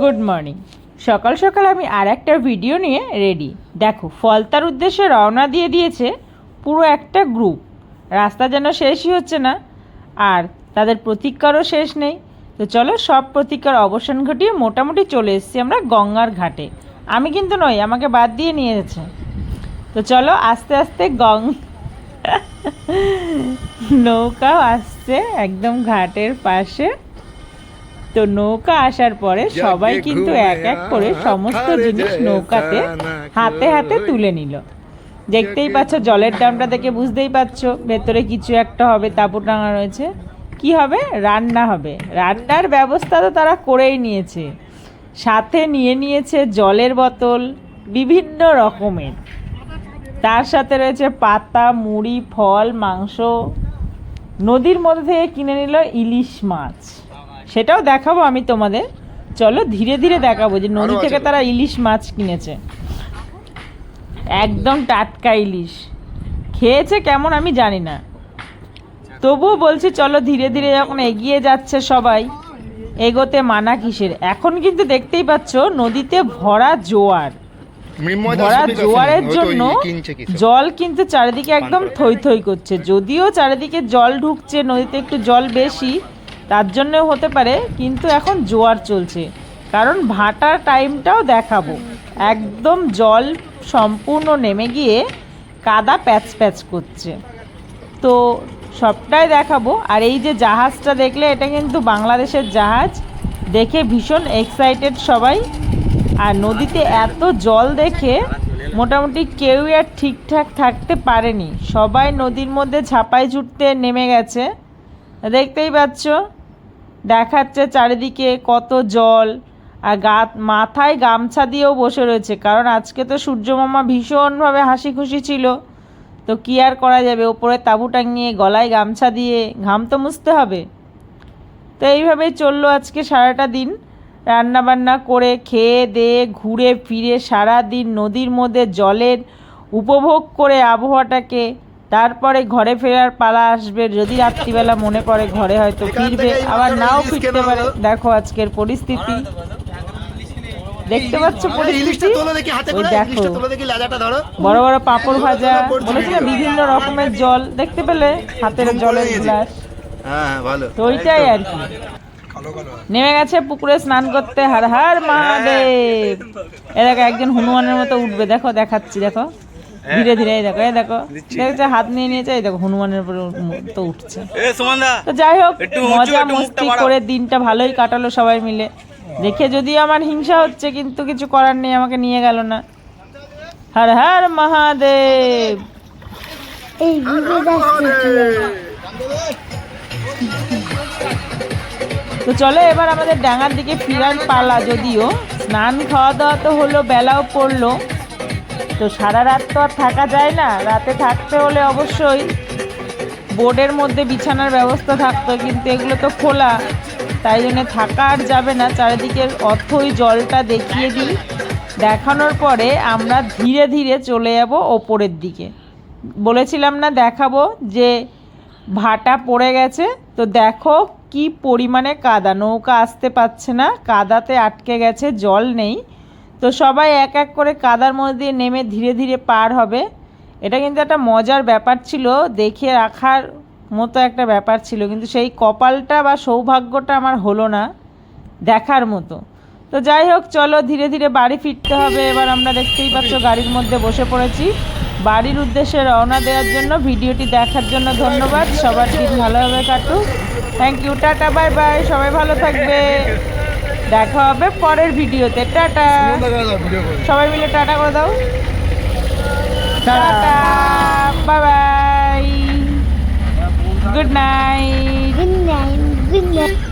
Good morning সকাল সকাল আমি আর একটা ভিডিও নিয়ে রেডি দেখো, ফলতার উদ্দেশ্যে রওনা দিয়ে দিয়েছে পুরো একটা গ্রুপ রাস্তা যেন শেষই হচ্ছে না, আর তাদের প্রতীক্ষারও শেষ নেই। তো চলো, সব প্রতীক্ষার অবসান ঘটিয়ে মোটামুটি চলে এসেছি আমরা গঙ্গার ঘাটে। আমি কিন্তু নই, আমাকে বাদ দিয়ে নিয়ে গেছে। তো চলো, আস্তে আস্তে গং নৌকাও আসছে একদম ঘাটের পাশে। তো নৌকা আসার পরে সবাই কিন্তু এক এক করে সমস্ত জিনিস নৌকাতে হাতে হাতে তুলে নিল। দেখতেই পাচ্ছ জলের দামটা দেখে বুঝতেই পারছ ভেতরে কিছু একটা হবে তাঁবু টাঙা রয়েছে। কি হবে? রান্না হবে। রান্নার ব্যবস্থা তো তারা করেই নিয়েছে। সাথে নিয়ে নিয়েছে জলের বোতল বিভিন্ন রকমের। তার সাথে রয়েছে পাতা মুড়ি ফল মাংস। নদীর মধ্যে থেকে কিনে নিল ইলিশ মাছ। সেটাও দেখাবো আমি তোমাদের। চলো ধীরে ধীরে দেখাবো যে নদী থেকে তারা ইলিশ মাছ কিনেছে। একদম টাটকা ইলিশ। খেয়েছে কেমন আমি জানি না। তবুও বলছি চলো ধীরে ধীরে যখন এগিয়ে যাচ্ছে সবাই এগোতে মানা কিসের? এখন কিন্তু দেখতেই পাচ্ছ নদীতে ভরা জোয়ার। ভরা জোয়ারের জন্য জল কিন্তু চারিদিকে একদম থই থই করছে। যদিও চারিদিকে জল ঢুকছে নদীতে একটু জল বেশি তার জন্যেও হতে পারে, কিন্তু এখন জোয়ার চলছে। কারণ ভাটার টাইমটাও দেখাবো। একদম জল সম্পূর্ণ নেমে গিয়ে কাদা প্যাচ প্যাচ করছে। তো সবটাই দেখাবো। আর এই যে জাহাজটা দেখলে, এটা কিন্তু বাংলাদেশের জাহাজ। দেখে ভীষণ এক্সাইটেড সবাই। আর নদীতে এত জল দেখে মোটামুটি কেউ আর ঠিকঠাক থাকতে পারেনি। সবাই নদীর মধ্যে ঝাঁপাই ছুটতে নেমে গেছে। দেখতেই পাচ্ছ? দেখাচ্ছে চারিদিকে কত জল আর গা, মাথায় গামছা দিয়েও বসে রয়েছে। কারণ আজকে তো সূর্যমামা ভীষণভাবে হাসি খুশি ছিল। তো কি আর করা যাবে? ওপরে তাঁবু টাঙিয়ে, গলায় গামছা দিয়ে ঘাম তো মুছতে হবে। তো এইভাবেই চলল আজকে সারাটা দিন। রান্না বান্না করে খেয়ে দিয়ে ঘুরে ফিরে সারা দিন নদীর মধ্যে জলের উপভোগ করে আবহাওয়াটাকে তারপরে ঘরে ফেরার পালা আসবে। যদি রাত্রিবেলা মনে পড়ে ঘরে হয়তো ফিরবে। আবার নাও ফিরতে পারে। দেখো আজকের পরিস্থিতি। দেখতে পাচ্ছ পরিস্থিতি? তোলো দেখি হাতে ওই দেখো। ইলিশটা তোলো দেখি লাজাটা ধরো। বড় বড় পাঁপড় ভাজা বলেছি না বিভিন্ন রকমের জল। দেখতে পেলে হাতের জলের গ্লাস। হ্যাঁ ভালো। তো ওইটাই আর কি। নেমে গেছে পুকুরে স্নান করতে। হার হার মহাদেব। এ দেখো একজন হনুমানের মতো উঠবে। দেখো দেখাচ্ছি দেখো। ধীরে ধীরে এই দেখো এই দেখো। দেখছে হাত নিয়ে নিয়েছে এই দেখো হনুমানের উপরে তো উঠছে। তো যাই হোক মজা মস্তি করে দিনটা ভালোই কাটালো সবাই মিলে। দেখে যদিও আমার হিংসা হচ্ছে কিন্তু কিছু করার নেই আমাকে নিয়ে গেল না। হর হর মহাদেব। এই তো চলো এবার আমাদের ডাঙার দিকে ফিরার পালা। যদিও স্নান খাওয়া দাওয়া তো হলো বেলাও পড়ল। তো সারা রাত তো আর থাকা যায় না। রাতে থাকতে হলে অবশ্যই বোর্ডের মধ্যে বিছানার ব্যবস্থা থাকতো, কিন্তু এগুলো তো খোলা। তাই জন্য থাকা আর যাবে না। চারিদিকের অথই জলটা দেখিয়ে দিই। দেখানোর পরে আমরা ধীরে ধীরে চলে যাব ওপরের দিকে। বলেছিলাম না দেখাবো যে ভাটা পড়ে গেছে। তো দেখো কি পরিমাণে কাদা। নৌকা আসতে পারছে না। কাদাতে আটকে গেছে, জল নেই। তো সবাই এক এক করে কাদার মধ্যে দিয়ে নেমে ধীরে ধীরে পার হবে। এটা কিন্তু একটা মজার ব্যাপার ছিল, দেখে রাখার মতো একটা ব্যাপার ছিল, কিন্তু সেই কপালটা বা সৌভাগ্যটা আমার হলো না দেখার মতো। তো যাই হোক, চলো ধীরে ধীরে বাড়ি ফিরতে হবে। এবার আমরা দেখতেই পাচ্ছ গাড়ির মধ্যে বসে পড়েছি। বাড়ির উদ্দেশ্যে রওনা দেওয়ার জন্য, ভিডিওটি দেখার জন্য ধন্যবাদ। সবার দিন ভালোভাবে কাটুক। Thank you tata bye bye সবাই ভালো থাকবে। দেখা হবে পরের ভিডিওতে। টাটা। সবাই মিলে টাটা করে দাও। Tata. Bye bye good night. Good night good night